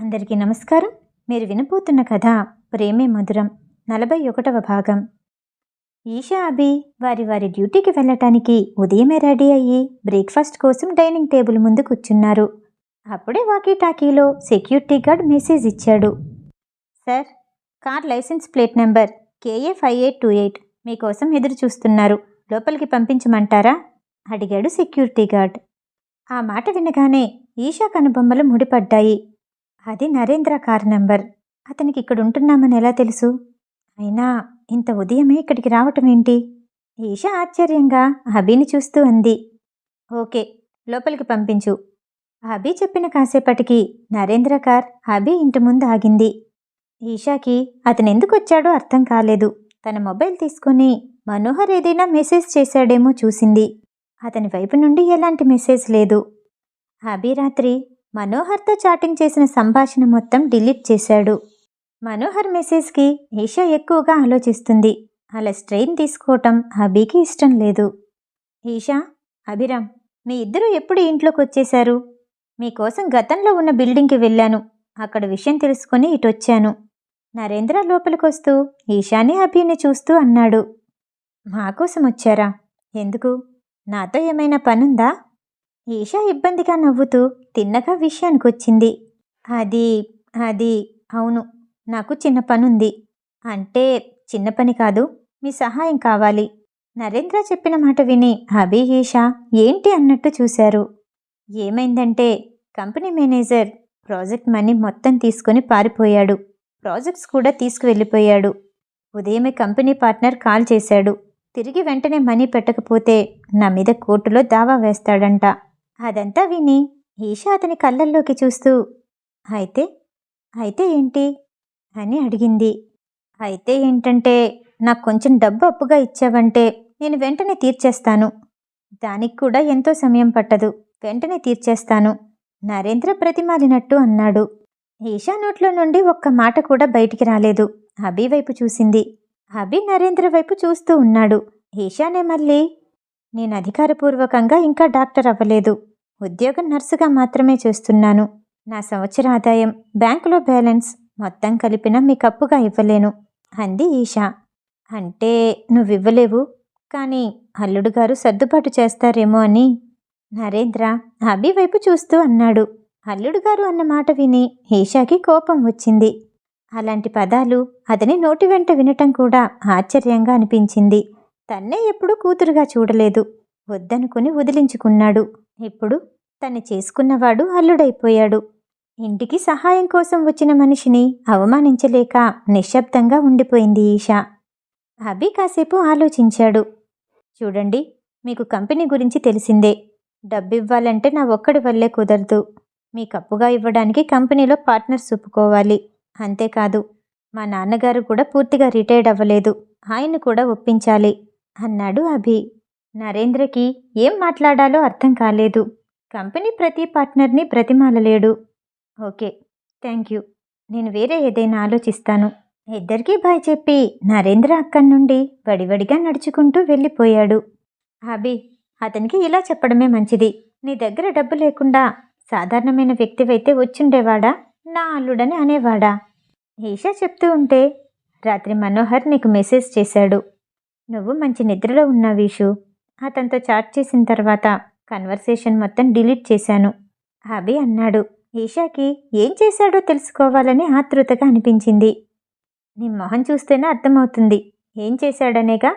అందరికీ నమస్కారం. మీరు వినబోతున్న కథ ప్రేమే మధురం నలభై ఒకటవ భాగం. ఈషా అభి వారి వారి డ్యూటీకి వెళ్ళటానికి ఉదయమే రెడీ అయ్యి బ్రేక్ఫాస్ట్ కోసం డైనింగ్ టేబుల్ ముందు కూర్చున్నారు. అప్పుడే వాకీ టాకీలో సెక్యూరిటీ గార్డ్ మెసేజ్ ఇచ్చాడు. Sir car licence plate number KA five eight two eight మీకోసం ఎదురు చూస్తున్నారు. లోపలికి పంపించమంటారా? అడిగాడు సెక్యూరిటీ గార్డ్. ఆ మాట వినగానే ఈషా కనుబొమ్మలు ముడిపడ్డాయి. అది నరేంద్ర కార్ నెంబర్. అతనికి ఇక్కడ ఉంటున్నామని ఎలా తెలుసు? అయినా ఇంత ఉదయమే ఇక్కడికి రావటం ఏంటి? ఈషా ఆశ్చర్యంగా అభిని చూస్తూ అంది. ఓకే లోపలికి పంపించు. అభి చెప్పిన కాసేపటికి నరేంద్ర కార్ అభి ఇంటి ముందు ఆగింది. ఈషాకి అతను ఎందుకు వచ్చాడో అర్థం కాలేదు. తన మొబైల్ తీసుకొని మనోహర్ ఏదైనా మెసేజ్ చేశాడేమో చూసింది. అతని వైపు నుండి ఎలాంటి మెసేజ్ లేదు. అభి రాత్రి మనోహర్తో చాటింగ్ చేసిన సంభాషణ మొత్తం డిలీట్ చేశాడు. మనోహర్ మెసేజ్కి ఈషా ఎక్కువగా ఆలోచిస్తుంది. అలా స్ట్రెయిన్ తీసుకోవటం అభికి ఇష్టం లేదు. ఈషా అభిరామ్ మీ ఇద్దరూ ఎప్పుడు ఇంట్లోకి వచ్చేశారు? మీకోసం గతంలో ఉన్న బిల్డింగ్కి వెళ్ళాను. అక్కడ విషయం తెలుసుకొని ఇటొచ్చాను నరేంద్ర లోపలికొస్తూ ఈశాని అభిని చూస్తూ అన్నాడు. మా కోసం వచ్చారా? ఎందుకు? నాతో ఏమైనా పనుందా? ఈషా ఇబ్బందిగా నవ్వుతూ తిన్నగా విషయానికి వచ్చింది అది అది అవును నాకు చిన్న పనుంది. అంటే చిన్న పని కాదు మీ సహాయం కావాలి. నరేంద్ర చెప్పిన మాట విని అభి ఈషా ఏంటి అన్నట్టు చూశారు. ఏమైందంటే కంపెనీ మేనేజర్ ప్రాజెక్ట్ మనీ మొత్తం తీసుకొని పారిపోయాడు. ప్రాజెక్ట్స్ కూడా తీసుకువెళ్ళిపోయాడు. ఉదయమే కంపెనీ పార్ట్నర్ కాల్ చేశాడు. తిరిగి వెంటనే మనీ పెట్టకపోతే నా మీద కోర్టులో దావా వేస్తాడంట. అదంతా విని ఈషా అతని కళ్ళల్లోకి చూస్తూ అయితే అయితే ఏంటి? అని అడిగింది. అయితే ఏంటంటే నాకు కొంచెం డబ్బు అప్పుగా ఇచ్చావంటే నేను వెంటనే తీర్చేస్తాను. దానికి కూడా ఎంతో సమయం పట్టదు. వెంటనే తీర్చేస్తాను. నరేంద్ర ప్రతిమాలినట్టు అన్నాడు. ఈషా నోట్లో నుండి ఒక్క మాట కూడా బయటికి రాలేదు. అభి వైపు చూసింది. అభి నరేంద్ర వైపు చూస్తూ ఉన్నాడు. ఈషానే మళ్ళీ నేను అధికారపూర్వకంగా ఇంకా డాక్టర్ అవ్వలేదు. ఉద్యోగం నర్సుగా మాత్రమే చేస్తున్నాను. నా సంవత్సర ఆదాయం బ్యాంకులో బ్యాలెన్స్ మొత్తం కలిపిన మీకు అప్పుగా ఇవ్వలేను. అంది ఈషా. అంటే నువ్వివ్వలేవు? కానీ అల్లుడు గారు సర్దుబాటు చేస్తారేమో అని. నరేంద్ర అభి వైపు చూస్తూ అన్నాడు. అల్లుడు గారు అన్న మాట విని ఈషాకి కోపం వచ్చింది. అలాంటి పదాలు అతని నోటి వెంట వినటం కూడా ఆశ్చర్యంగా అనిపించింది. తన్నే ఎప్పుడూ కూతురుగా చూడలేదు. వద్దనుకుని వదిలించుకున్నాడు. ఇప్పుడు తను చేసుకున్నవాడు అల్లుడైపోయాడు. ఇంటికి సహాయం కోసం వచ్చిన మనిషిని అవమానించలేక నిశ్శబ్దంగా ఉండిపోయింది ఈషా. అభి కాసేపు ఆలోచించాడు. చూడండి మీకు కంపెనీ గురించి తెలిసిందే. డబ్బివ్వాలంటే నా ఒక్కడి వల్లే కుదరదు. మీకు అప్పుగా ఇవ్వడానికి కంపెనీలో పార్ట్నర్స్ ఒప్పుకోవాలి. అంతేకాదు మా నాన్నగారు కూడా పూర్తిగా రిటైర్డ్ అవ్వలేదు. ఆయన కూడా ఒప్పించాలి అన్నాడు అభి. నరేంద్రకి ఏం మాట్లాడాలో అర్థం కాలేదు. కంపెనీ ప్రతి పార్ట్నర్ని బ్రతిమాలలేడు. Okay thank you. నేను వేరే ఏదైనా ఆలోచిస్తాను. ఇద్దరికీ బాయ్ చెప్పి నరేంద్ర అక్కడి నుండి వడివడిగా నడుచుకుంటూ వెళ్ళిపోయాడు. అభి అతనికి ఇలా చెప్పడమే మంచిది. నీ దగ్గర డబ్బు లేకుండా సాధారణమైన వ్యక్తివైతే వచ్చుండేవాడా? నా అల్లుడని అనేవాడా? ఈషా చెప్తూ ఉంటే రాత్రి మనోహర్ నీకు మెసేజ్ చేశాడు. నువ్వు మంచి నిద్రలో ఉన్నావు వీషు అతనితో చాట్ చేసిన తర్వాత కన్వర్సేషన్ మొత్తం డిలీట్ చేశాను. అభి అన్నాడు ఈషాకి ఏం చేశాడో తెలుసుకోవాలని ఆతృతగా అనిపించింది. నీ మొహం చూస్తేనే అర్థమవుతుంది. ఏం చేశాడనేగా?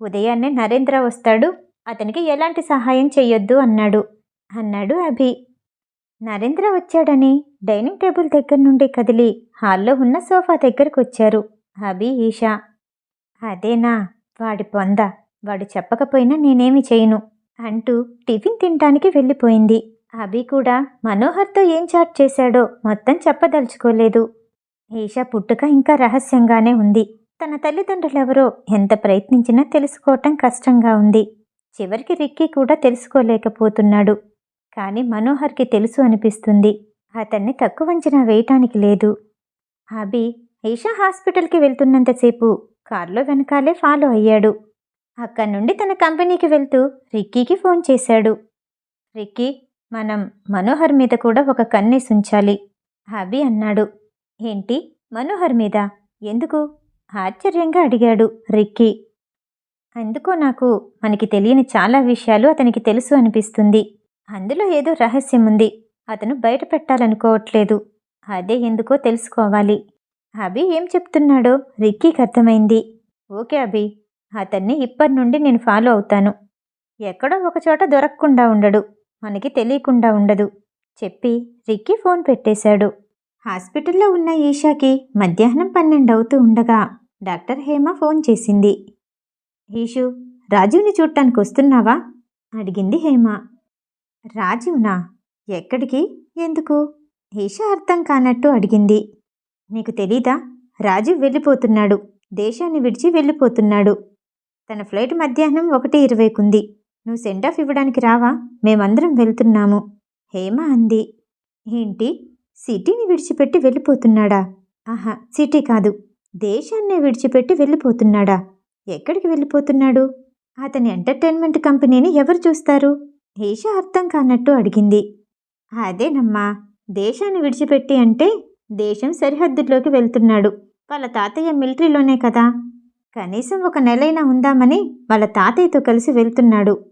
ఉదయాన్నే నరేంద్ర వస్తాడు అతనికి ఎలాంటి సహాయం చెయ్యొద్దు అన్నాడు అన్నాడు అభి. నరేంద్ర వచ్చాడని డైనింగ్ టేబుల్ దగ్గర నుండి కదిలి హాల్లో ఉన్న సోఫా దగ్గరకు వచ్చారు అభి ఈషా. అదేనా? వాడి పొంద వాడు చెప్పకపోయినా నేనేమి చేయను అంటూ టిఫిన్ తినటానికి వెళ్ళిపోయింది. అభి కూడా మనోహర్తో ఏం చాట్ చేశాడో మొత్తం చెప్పదలుచుకోలేదు. ఈషా పుట్టుక ఇంకా రహస్యంగానే ఉంది. తన తల్లిదండ్రులెవరో ఎంత ప్రయత్నించినా తెలుసుకోవటం కష్టంగా ఉంది. చివరికి రిక్కీ కూడా తెలుసుకోలేకపోతున్నాడు. కానీ మనోహర్కి తెలుసు అనిపిస్తుంది. అతన్ని తక్కువ అంచనా వేయటానికి లేదు. అభి ఈషా హాస్పిటల్కి వెళ్తున్నంతసేపు కారులో వెనకాలే ఫాలో అయ్యాడు. అక్కడి నుండి తన కంపెనీకి వెళ్తూ రిక్కీకి ఫోన్ చేశాడు. రిక్కీ మనం మనోహర్ మీద కూడా ఒక కన్నేసి ఉంచాలి అభి అన్నాడు. ఏంటి? మనోహర్ మీద? ఎందుకు? ఆశ్చర్యంగా అడిగాడు రిక్కీ. అందుకో నాకు మనకి తెలియని చాలా విషయాలు అతనికి తెలుసు అనిపిస్తుంది. అందులో ఏదో రహస్యం ఉంది. అతను బయట పెట్టాలనుకోవట్లేదు. అదే ఎందుకో తెలుసుకోవాలి. అభి ఏం చెప్తున్నాడో రిక్కీకి అర్థమైంది. ఓకే అభి అతన్ని ఇప్పటి నుండి నేను ఫాలో అవుతాను. ఎక్కడో ఒకచోట దొరకకుండా ఉండడు. మనకి తెలియకుండా ఉండదు. చెప్పి రిక్కీ ఫోన్ పెట్టేశాడు. హాస్పిటల్లో ఉన్న ఈషాకి మధ్యాహ్నం పన్నెండు అవుతూ ఉండగా డాక్టర్ హేమ ఫోన్ చేసింది. ఈషు రాజీవ్ని చూడటానికి వస్తున్నావా? అడిగింది హేమ. రాజీవ్నా ఎక్కడికి? ఎందుకు? ఈషా అర్థం కానట్టు అడిగింది. నీకు తెలీదా? రాజీవ్ వెళ్ళిపోతున్నాడు. దేశాన్ని విడిచి వెళ్ళిపోతున్నాడు. తన ఫ్లైట్ మధ్యాహ్నం ఒకటి ఇరవైకుంది. నువ్వు సెండ్ ఆఫ్ ఇవ్వడానికి రావా? మేమందరం వెళ్తున్నాము. హేమ అంది. ఏంటి? సిటీని విడిచిపెట్టి వెళ్ళిపోతున్నాడా? ఆహా సిటీ కాదు. దేశాన్నే విడిచిపెట్టి వెళ్ళిపోతున్నాడా? ఎక్కడికి వెళ్ళిపోతున్నాడు? అతని ఎంటర్టైన్మెంట్ కంపెనీని ఎవరు చూస్తారు? ఈషా అర్థం కానట్టు అడిగింది. అదేనమ్మా దేశాన్ని విడిచిపెట్టి అంటే దేశం సరిహద్దుల్లోకి వెళ్తున్నాడు. వాళ్ళ తాతయ్య మిలిటరీలోనే కదా. కనీసం ఒక నెలైనా ఉందామని వాళ్ళ తాతయ్యతో కలిసి వెళ్తున్నాడు.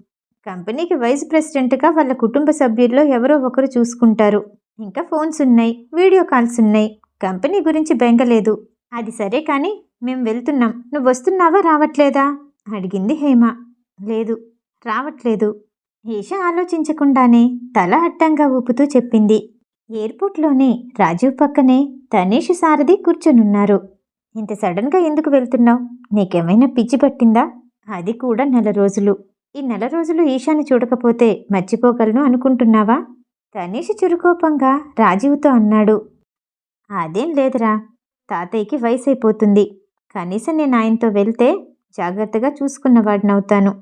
కంపెనీకి వైస్ ప్రెసిడెంట్గా వాళ్ళ కుటుంబ సభ్యుల్లో ఎవరో ఒకరు చూసుకుంటారు. ఇంకా ఫోన్స్ ఉన్నాయి వీడియో కాల్స్ ఉన్నాయి. కంపెనీ గురించి బెంగలేదు. అది సరే కానీ మేము వెళ్తున్నాం. నువ్వు వస్తున్నావా రావట్లేదా? అడిగింది హేమ. లేదు రావట్లేదు. ఈష ఆలోచించకుండానే తల అడ్డంగా ఊపుతూ చెప్పింది. ఎయిర్పోర్ట్లోనే రాజీవ్ పక్కనే తనీష్ సారథి కూర్చొనున్నారు. ఇంత సడన్గా ఎందుకు వెళ్తున్నావు? నీకేమైనా పిచ్చి పట్టిందా? అది కూడా నెల రోజులు. ఈ నెల రోజులు ఈశాని చూడకపోతే మర్చిపోగలను అనుకుంటున్నావా? తనీష్ చురుకోపంగా రాజీవ్తో అన్నాడు. అదేం లేదురా. తాతయ్యకి వయసు అయిపోతుంది కనీసం నేను ఆయనతో వెళ్తే జాగ్రత్తగా చూసుకున్నవాడినవుతాను.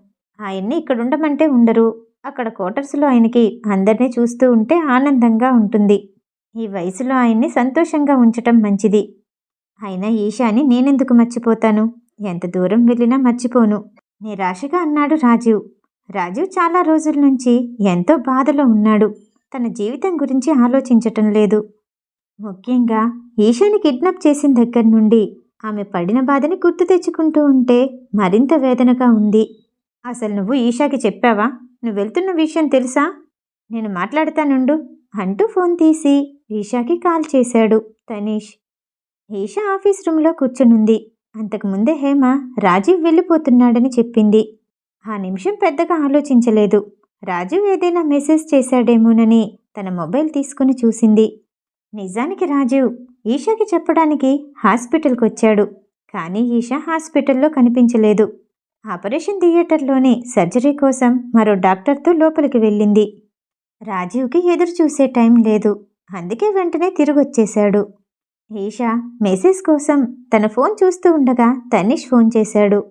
ఆయన్ని ఇక్కడ ఉండమంటే ఉండరు. అక్కడ క్వార్టర్స్లో ఆయనకి అందరినీ చూస్తూ ఉంటే ఆనందంగా ఉంటుంది. ఈ వయసులో ఆయన్ని సంతోషంగా ఉంచటం మంచిది. అయినా ఈశాని నేనెందుకు మర్చిపోతాను? ఎంత దూరం వెళ్ళినా మర్చిపోను. నిరాశగా అన్నాడు రాజీవ్. రాజీవ్ చాలా రోజుల నుంచి ఎంతో బాధలో ఉన్నాడు. తన జీవితం గురించి ఆలోచించటం లేదు. ముఖ్యంగా ఈశాని కిడ్నాప్ చేసిన దగ్గర నుండి ఆమె పడిన బాధని గుర్తు తెచ్చుకుంటూ ఉంటే మరింత వేదనగా ఉంది. అసలు నువ్వు ఈషాకి చెప్పావా? నువ్వు వెళ్తున్న విషయం తెలుసా? నేను మాట్లాడతానుండు అంటూ ఫోన్ తీసి ఈషాకి కాల్ చేశాడు. తనీష్ ఈషా ఆఫీస్ రూమ్లో కూర్చునుంది. అంతకుముందే హేమ రాజీవ్ వెళ్ళిపోతున్నాడని చెప్పింది. ఆ నిమిషం పెద్దగా ఆలోచించలేదు. రాజీవ్ ఏదైనా మెసేజ్ చేశాడేమోనని తన మొబైల్ తీసుకుని చూసింది. నిజానికి రాజీవ్ ఈషాకి చెప్పడానికి హాస్పిటల్కి వచ్చాడు కానీ ఈషా హాస్పిటల్లో కనిపించలేదు. ఆపరేషన్ థియేటర్లోనే సర్జరీ కోసం మరో డాక్టర్తో లోపలికి వెళ్ళింది. రాజీవ్కి ఎదురు చూసే టైం లేదు. అందుకే వెంటనే తిరిగొచ్చేశాడు. ఈషా మెసేజ్ కోసం తన ఫోన్ చూస్తూ ఉండగా తనీష్ ఫోన్ చేశాడు.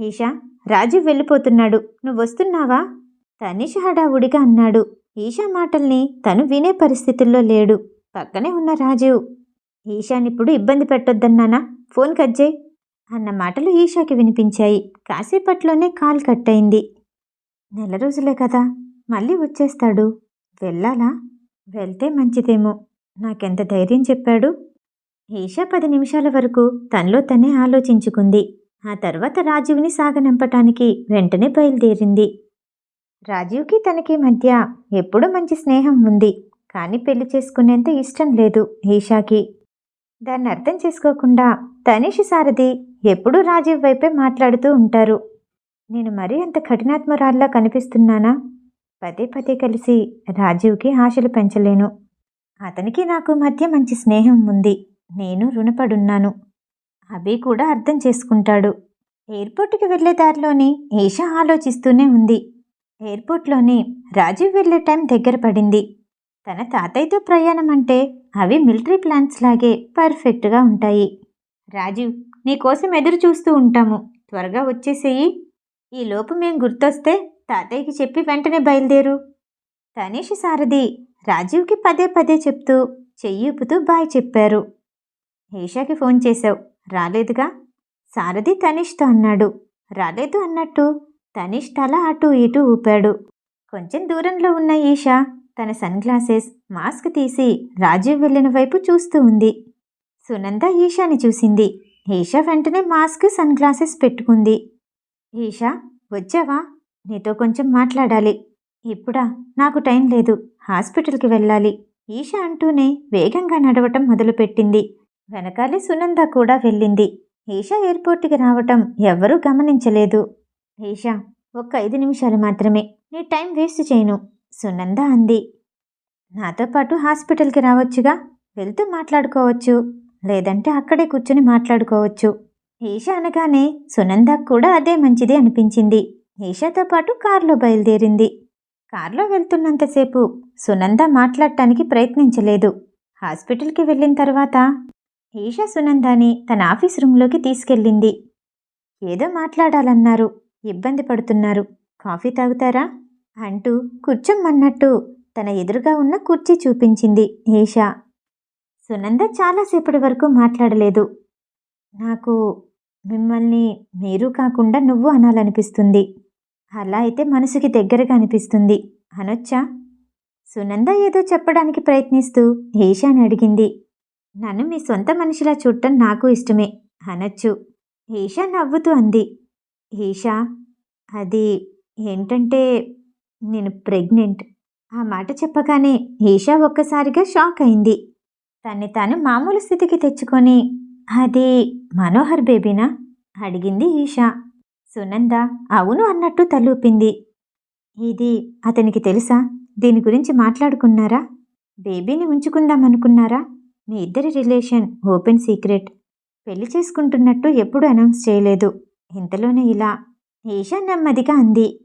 ఈషా రాజీవ్ వెళ్ళిపోతున్నాడు. నువ్వు వస్తున్నావా? తనీష్ హడావుడిగా అన్నాడు. ఈషా మాటల్ని తను వినే పరిస్థితుల్లో లేడు. పక్కనే ఉన్న రాజీవ్ ఈషానిప్పుడు ఇబ్బంది పెట్టొద్దన్నానా? ఫోన్ కట్ చేయి అన్న మాటలు ఈషాకి వినిపించాయి. కాసేపట్లోనే కాల్ కట్ అయింది. నెల రోజులే కదా మళ్ళీ వచ్చేస్తాడు. వెళ్ళాలా? వెళ్తే మంచిదేమో. నాకెంత ధైర్యం చెప్పాడు? ఈషా పది నిమిషాల వరకు తనలో తనే ఆలోచించుకుంది. ఆ తర్వాత రాజీవ్ని సాగనంపటానికి వెంటనే బయలుదేరింది. రాజీవ్కి తనకి మధ్య ఎప్పుడూ మంచి స్నేహం ఉంది. కానీ పెళ్ళి చేసుకునేంత ఇష్టం లేదు ఈషాకి. దాన్ని అర్థం చేసుకోకుండా తనిషి సారథి ఎప్పుడూ రాజీవ్ వైపే మాట్లాడుతూ ఉంటారు. నేను మరీ అంత కఠినాత్మరాల్లా కనిపిస్తున్నానా? పదే పదే కలిసి రాజీవ్కి ఆశలు పెంచలేను. అతనికి నాకు మధ్య మంచి స్నేహం ఉంది. నేను రుణపడున్నాను. అభి కూడా అర్థం చేసుకుంటాడు. ఎయిర్పోర్ట్కి వెళ్ళే దారిలోని ఏషా ఆలోచిస్తూనే ఉంది. ఎయిర్పోర్ట్లోని రాజీవ్ వెళ్ళే టైం దగ్గర పడింది. తన తాతయ్యతో ప్రయాణం అంటే అవి మిలిటరీ ప్లాన్స్ లాగే పర్ఫెక్ట్గా ఉంటాయి. రాజీవ్ నీకోసం ఎదురు చూస్తూ ఉంటాము. త్వరగా వచ్చేసేయి. ఈ లోపు మేం గుర్తొస్తే తాతయ్యకి చెప్పి వెంటనే బయలుదేరు. తనీష్ సారథి రాజీవ్కి పదే పదే చెప్తూ చెయ్యూపుతూ బాయ్ చెప్పారు. ఈషాకి ఫోన్ చేశావు. రాలేదుగా? సారథి తనిష్ట అన్నాడు. రాలేదు అన్నట్టు. తనీష్ తల అటు ఇటు ఊపాడు. కొంచెం దూరంలో ఉన్న ఈషా తన సన్ గ్లాసెస్ మాస్క్ తీసి రాజీవ్ వెళ్ళిన వైపు చూస్తూ ఉంది. సునంద ఈషాని చూసింది. ఈషా వెంటనే మాస్క్ సన్ గ్లాసెస్ పెట్టుకుంది. ఈషా వచ్చావా? నీతో కొంచెం మాట్లాడాలి. ఇప్పుడా? నాకు టైం లేదు. హాస్పిటల్కి వెళ్ళాలి. ఈషా అంటూనే వేగంగా నడవటం మొదలుపెట్టింది. వెనకాలే సునంద కూడా వెళ్ళింది. ఈషా ఎయిర్పోర్ట్కి రావటం ఎవ్వరూ గమనించలేదు. ఈషా ఒక్క ఐదు నిమిషాలు మాత్రమే. నీ టైం వేస్ట్ చేయను సునంద అంది. నాతో పాటు హాస్పిటల్కి రావచ్చుగా వెళ్తూ మాట్లాడుకోవచ్చు లేదంటే అక్కడే కూర్చుని మాట్లాడుకోవచ్చు. ఈషా అనగానే సునందకు కూడా అదే మంచిది అనిపించింది. ఈషాతో పాటు కారులో బయలుదేరింది. కారులో వెళ్తున్నంతసేపు సునంద మాట్లాడటానికి ప్రయత్నించలేదు. హాస్పిటల్కి వెళ్ళిన తర్వాత ఈషా సునందాని తన ఆఫీస్ రూమ్లోకి తీసుకెళ్ళింది. ఏదో మాట్లాడాలన్నారు. ఇబ్బంది పడుతున్నారు. కాఫీ తాగుతారా? అంటూ కూర్చోమన్నట్టు తన ఎదురుగా ఉన్న కుర్చీ చూపించింది ఈషా. సునంద చాలాసేపటి వరకు మాట్లాడలేదు. నాకు మిమ్మల్ని మీరు కాకుండా నువ్వు అనాలనిపిస్తుంది. అలా అయితే మనసుకి దగ్గరగా అనిపిస్తుంది. అనొచ్చా? సునంద ఏదో చెప్పడానికి ప్రయత్నిస్తూ ఈషాని అడిగింది. నన్ను మీ సొంత మనిషిలా చూడటం నాకు ఇష్టమే అనొచ్చు. ఈషా నవ్వుతూ అంది. ఈషా అది ఏంటంటే నేను ప్రెగ్నెంట్. ఆ మాట చెప్పగానే ఈషా ఒక్కసారిగా షాక్ అయింది. తన్ని తాను మామూలు స్థితికి తెచ్చుకొని అది మనోహర్ బేబీనా? అడిగింది ఈషా. సునంద అవును అన్నట్టు తలూపింది. ఇది అతనికి తెలుసా? దీని గురించి మాట్లాడుకున్నారా? బేబీని ఉంచుకుందామనుకున్నారా? మీ ఇద్దరి రిలేషన్ ఓపెన్ సీక్రెట్. పెళ్ళి చేసుకుంటున్నట్టు ఎప్పుడు అనౌన్స్ చేయలేదు. ఇంతలోనే ఇలా ఈషా నెమ్మదిగా అంది.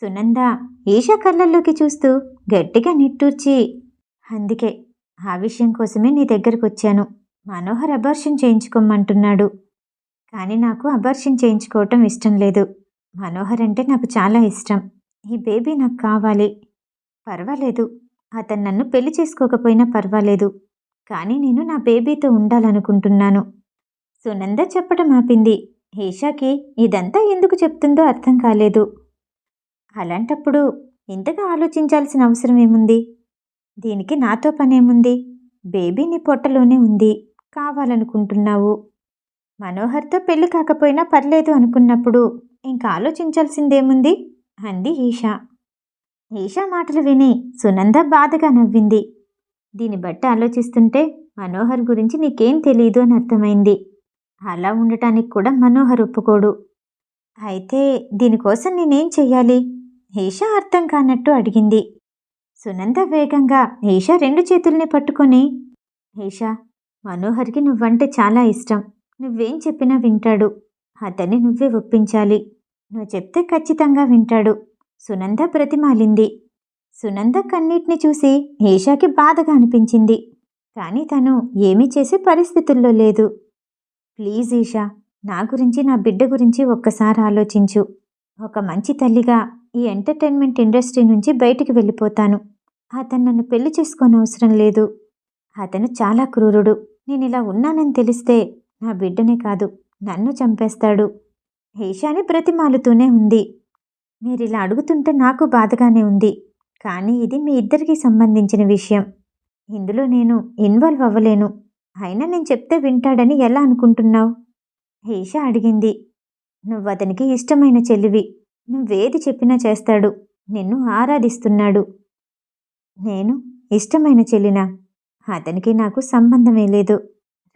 సునంద ఈషా కళ్ళల్లోకి చూస్తూ గట్టిగా నిట్టూర్చి అందుకే ఆ విషయం కోసమే నీ దగ్గరకు వచ్చాను. మనోహర్ అబార్షన్ చేయించుకోమంటున్నాడు. కానీ నాకు అబార్షన్ చేయించుకోవటం ఇష్టం లేదు. మనోహర్ అంటే నాకు చాలా ఇష్టం. ఈ బేబీ నాకు కావాలి. పర్వాలేదు. అతను నన్ను పెళ్ళి చేసుకోకపోయినా పర్వాలేదు. కానీ నేను నా బేబీతో ఉండాలనుకుంటున్నాను. సునంద చెప్పడం ఆపింది. ఈషాకి ఇదంతా ఎందుకు చెప్తుందో అర్థం కాలేదు. అలాంటప్పుడు ఇంతగా ఆలోచించాల్సిన అవసరం ఏముంది? దీనికి నాతో పనేముంది? బేబీని పొట్టలోనే ఉంది. కావాలనుకుంటున్నావు. మనోహర్తో పెళ్ళి కాకపోయినా పర్లేదు అనుకున్నప్పుడు ఇంకా ఆలోచించాల్సిందేముంది? అంది ఈషా ఈషా మాటలు విని సునంద బాధగా నవ్వింది. దీన్ని బట్టి ఆలోచిస్తుంటే మనోహర్ గురించి నీకేం తెలియదు అని అర్థమైంది. అలా ఉండటానికి కూడా మనోహర్ ఒప్పుకోడు. అయితే దీనికోసం నేనేం చెయ్యాలి? ఈషా అర్థం కానట్టు అడిగింది. సునంద వేగంగా ఈషా రెండు చేతుల్ని పట్టుకొని ఈషా మనోహర్కి నువ్వంటే చాలా ఇష్టం. నువ్వేం చెప్పినా వింటాడు. అతన్ని నువ్వే ఒప్పించాలి. నువ్వు చెప్తే ఖచ్చితంగా వింటాడు. సునంద ప్రతిమాలింది సునంద కన్నీటిని చూసి ఈషాకి బాధగా అనిపించింది. కానీ తను ఏమీ చేసే పరిస్థితుల్లో లేదు. ప్లీజ్ ఈషా నా గురించి నా బిడ్డ గురించి ఒక్కసారి ఆలోచించు. ఒక మంచి తల్లిగా ఈ ఎంటర్టైన్మెంట్ ఇండస్ట్రీ నుంచి బయటికి వెళ్ళిపోతాను. అతను నన్ను పెళ్ళి చేసుకోని అవసరం లేదు. అతను చాలా క్రూరుడు. నేను ఇలా ఉన్నానని తెలిస్తే నా బిడ్డనే కాదు నన్ను చంపేస్తాడు. ఈషాని బ్రతిమాలుతూనే ఉంది. మీరిలా అడుగుతుంటే నాకు బాధగానే ఉంది. కానీ ఇది మీ ఇద్దరికీ సంబంధించిన విషయం. ఇందులో నేను ఇన్వాల్వ్ అవ్వలేను. అయినా నేను చెప్తే వింటాడని ఎలా అనుకుంటున్నావు? ఈష అడిగింది. నువ్వు అతనికి ఇష్టమైన చెల్లివి నువ్వేది చెప్పినా చేస్తాడు. నిన్ను ఆరాధిస్తున్నాడు. నేను ఇష్టమైన చెల్లినా అతనికి నాకు సంబంధమే లేదు.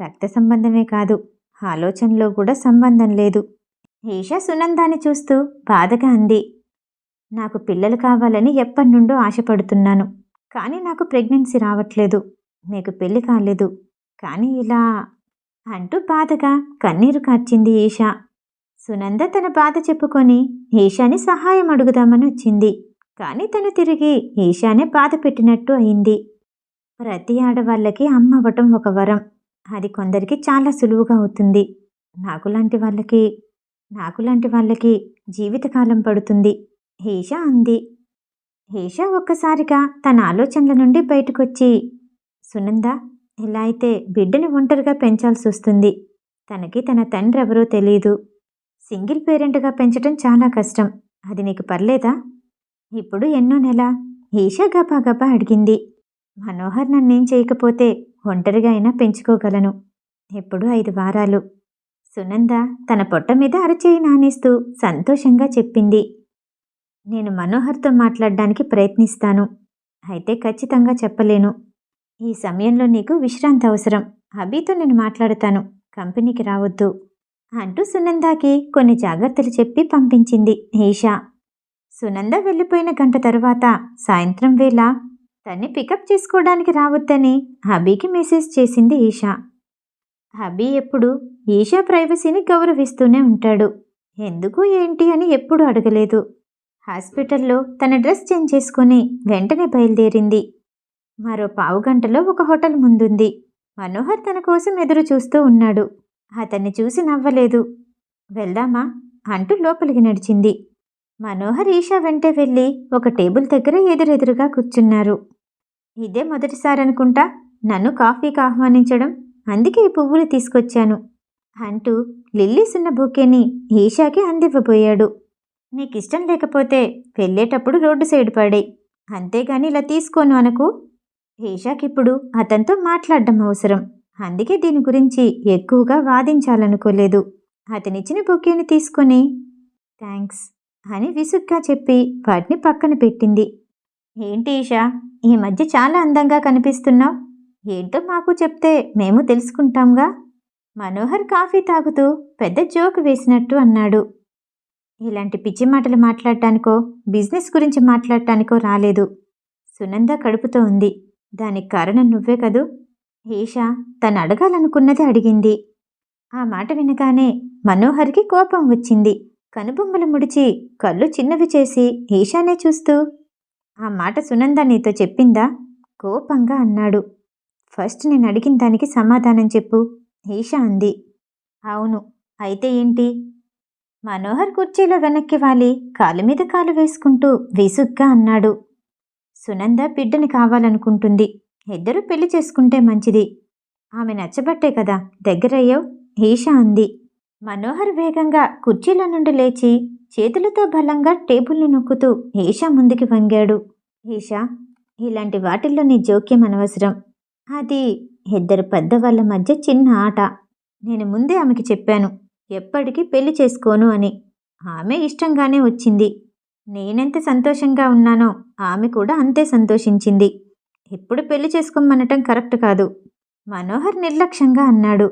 రక్త సంబంధమే కాదు. ఆలోచనలో కూడా సంబంధం లేదు. ఈషా సునందాన్ని చూస్తూ బాధగా అంది. నాకు పిల్లలు కావాలని ఎప్పటి నుండో ఆశపడుతున్నాను. కానీ నాకు ప్రెగ్నెన్సీ రావట్లేదు. మీకు పెళ్ళి కాలేదు. కానీ ఇలా అంటూ బాధగా కన్నీరు కార్చింది ఈషా. సునంద తన బాధ చెప్పుకొని ఈషాని సహాయం అడుగుదామని వచ్చింది. కానీ తను తిరిగి ఈషానే బాధ పెట్టినట్టు అయింది. ప్రతి ఆడవాళ్ళకి అమ్మ అవ్వటం ఒక వరం. అది కొందరికి చాలా సులువుగా అవుతుంది. నాకులాంటి వాళ్ళకి నాకులాంటి వాళ్ళకి జీవితకాలం పడుతుంది. హేష అంది. హేష ఒక్కసారిగా తన ఆలోచనల నుండి బయటకొచ్చి సునంద ఇలా అయితే బిడ్డని ఒంటరిగా పెంచాల్సి వస్తుంది. తనకి తన తండ్రి ఎవరో తెలియదు సింగిల్ పేరెంట్గా పెంచడం చాలా కష్టం. అది నీకు పర్లేదా? ఇప్పుడు ఎన్నో నెల ఈషా గబా గబా అడిగింది. మనోహర్ నన్నేం చేయకపోతే ఒంటరిగా అయినా పెంచుకోగలను. ఎప్పుడు ఐదు వారాలు. సునంద తన పొట్ట మీద అరచేయి నానేస్తూ సంతోషంగా చెప్పింది. నేను మనోహర్తో మాట్లాడడానికి ప్రయత్నిస్తాను. అయితే ఖచ్చితంగా చెప్పలేను. ఈ సమయంలో నీకు విశ్రాంతి అవసరం. అభితో నేను మాట్లాడతాను. కంపెనీకి రావద్దు. అంటూ సునందాకి కొన్ని జాగ్రత్తలు చెప్పి పంపించింది ఈషా. సునంద వెళ్ళిపోయిన గంట తరువాత సాయంత్రం వేళ తన్ని పికప్ చేసుకోవడానికి రావద్దని హబీకి మెసేజ్ చేసింది ఈషా. హబీ ఎప్పుడు? ఈషా ప్రైవసీని గౌరవిస్తూనే ఉంటాడు. ఎందుకు ఏంటి అని ఎప్పుడు అడగలేదు. హాస్పిటల్లో తన డ్రెస్ చేంజ్ చేసుకుని వెంటనే బయలుదేరింది. మరో పావు గంటలో ఒక హోటల్ ముందుంది. మనోహర్ తన కోసం ఎదురు చూస్తూ ఉన్నాడు. అతన్ని చూసి నవ్వలేదు. వెళ్దామా? అంటూ లోపలికి నడిచింది. మనోహర్ ఈషా వెంటే వెళ్ళి ఒక టేబుల్ దగ్గర ఎదురెదురుగా కూర్చున్నారు. ఇదే మొదటిసారి అనుకుంటా నన్ను కాఫీకి ఆహ్వానించడం. అందుకే ఈ పువ్వులు తీసుకొచ్చాను అంటూ లిల్లీస్ ఉన్న బొకేని ఈషాకి అందివ్వబోయాడు. నీకిష్టం లేకపోతే వెళ్ళేటప్పుడు రోడ్డు సైడ్ పడే. అంతేగాని ఇలా తీసుకోను అనకు. ఈషాకిప్పుడు అతనితో మాట్లాడడం అవసరం. అందుకే దీని గురించి ఎక్కువగా వాదించాలనుకోలేదు. అతనిచ్చిన బొకేని తీసుకొని థ్యాంక్స్ అని విసుగ్గా చెప్పి వాటిని పక్కన పెట్టింది. ఏంటి ఈషా ఈ మధ్య చాలా అందంగా కనిపిస్తున్నావు. ఏంటో మాకు చెప్తే మేము తెలుసుకుంటాంగా. మనోహర్ కాఫీ తాగుతూ పెద్ద జోక్ వేసినట్టు అన్నాడు. ఇలాంటి పిచ్చి మాటలు మాట్లాడటానికో బిజినెస్ గురించి మాట్లాడటానికో రాలేదు. సునంద కడుపుతో ఉంది. దానికి కారణం నువ్వే కదూ? ఈషా తను అడగాలనుకున్నది అడిగింది. ఆ మాట వినగానే మనోహర్కి కోపం వచ్చింది. కనుబొమ్మలు ముడిచి కళ్ళు చిన్నవి చేసి ఈషానే చూస్తూ ఆ మాట సునంద నీతో చెప్పిందా? కోపంగా అన్నాడు. ఫస్ట్ నేను అడిగిన దానికి సమాధానం చెప్పు ఈషా అంది. అవును. అయితే ఏంటి? మనోహర్ కుర్చీలో వెనక్కి వాలి కాలు మీద కాలు వేసుకుంటూ విసుగ్గా అన్నాడు. సునంద బిడ్డని కావాలనుకుంటుంది. ఇద్దరు పెళ్ళి చేసుకుంటే మంచిది. ఆమె నచ్చబట్టే కదా దగ్గరయ్యావు ఈషా అంది. మనోహర్ వేగంగా కుర్చీలో నుండి లేచి చేతులతో బలంగా టేబుల్ని నొక్కుతూ ఈషా ముందుకి వంగాడు. ఈషా ఇలాంటి వాటిల్లో నీ జోక్యం అనవసరం. అది ఇద్దరు పెద్దవాళ్ళ మధ్య చిన్న ఆట. నేను ముందే ఆమెకి చెప్పాను. ఎప్పటికీ పెళ్ళి చేసుకోను అని. ఆమె ఇష్టంగానే వచ్చింది. నేనెంత సంతోషంగా ఉన్నానో ఆమె కూడా అంతే సంతోషించింది. ఇప్పుడు పెళ్ళి చేసుకోమనటం కరెక్ట్ కాదు. మనోహర్ నిర్లక్ష్యంగా అన్నాడు.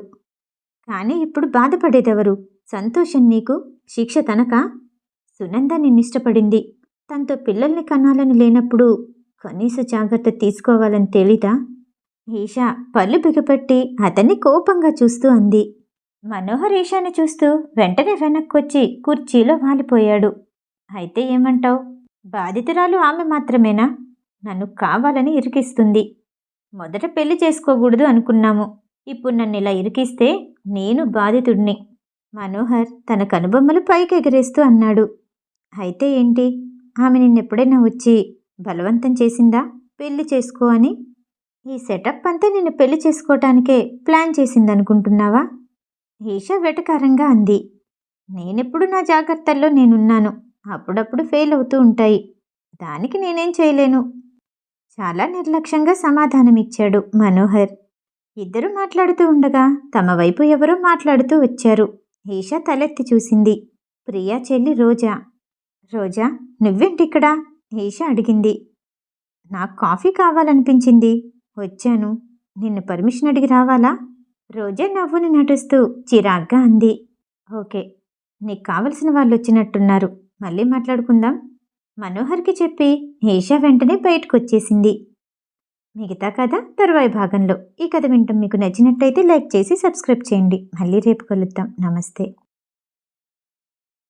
కానీ ఇప్పుడు బాధపడేదెవరు? సంతోషం నీకు? శిక్ష తనక? సునంద నిన్నిష్టపడింది. తనతో పిల్లల్ని కనాలని లేనప్పుడు కనీస జాగ్రత్త తీసుకోవాలని తెలీదా? ఈషా పళ్ళు బిగపెట్టి అతన్ని కోపంగా చూస్తూ అంది. మనోహర్ ఈషాని చూస్తూ వెంటనే వెనక్కొచ్చి కుర్చీలో వాలిపోయాడు. అయితే ఏమంటావు? బాధితురాలు ఆమె మాత్రమేనా? నన్ను కావాలని ఇరికిస్తుంది. మొదట పెళ్ళి చేసుకోకూడదు అనుకున్నాము. ఇప్పుడు నన్ను ఇలా ఇరికిస్తే నేను బాధితుడిని. మనోహర్ తన కనుబొమ్మలు పైకి ఎగరేస్తూ అన్నాడు. అయితే ఏంటి? ఆమె నిన్నెప్పుడైనా వచ్చి బలవంతం చేసిందా? పెళ్ళి చేసుకో అని. ఈ సెటప్ అంతా నిన్ను పెళ్ళి చేసుకోవటానికే ప్లాన్ చేసిందనుకుంటున్నావా? ఈషా వెటకారంగా అంది. నేనెప్పుడు నా జాగ్రత్తల్లో నేనున్నాను. అప్పుడప్పుడు ఫెయిల్ అవుతూ ఉంటాయి. దానికి నేనేం చేయలేను. చాలా నిర్లక్ష్యంగా సమాధానమిచ్చాడు మనోహర్. ఇద్దరు మాట్లాడుతూ ఉండగా తమ వైపు ఎవరో మాట్లాడుతూ వచ్చారు. ఈషా తలెత్తి చూసింది. ప్రియా చెల్లి రోజా. రోజా నువ్వేంటిక్కడా? ఈషా అడిగింది. నాకు కాఫీ కావాలనిపించింది. వచ్చాను. నిన్ను పర్మిషన్ అడిగి రావాలా? రోజా నవ్వుని నటిస్తూ చిరాగ్గా అంది. ఓకే నీకు కావలసిన వాళ్ళు వచ్చినట్టున్నారు మళ్ళీ మాట్లాడుకుందాం. మనోహర్కి చెప్పి ఈషా వెంటనే బయటకు వచ్చేసింది మిగతా కథ తరువాయి భాగంలో. ఈ కథ వింటాం మీకు నచ్చినట్టయితే లైక్ చేసి సబ్స్క్రైబ్ చేయండి. మళ్ళీ రేపు కలుద్దాం. నమస్తే.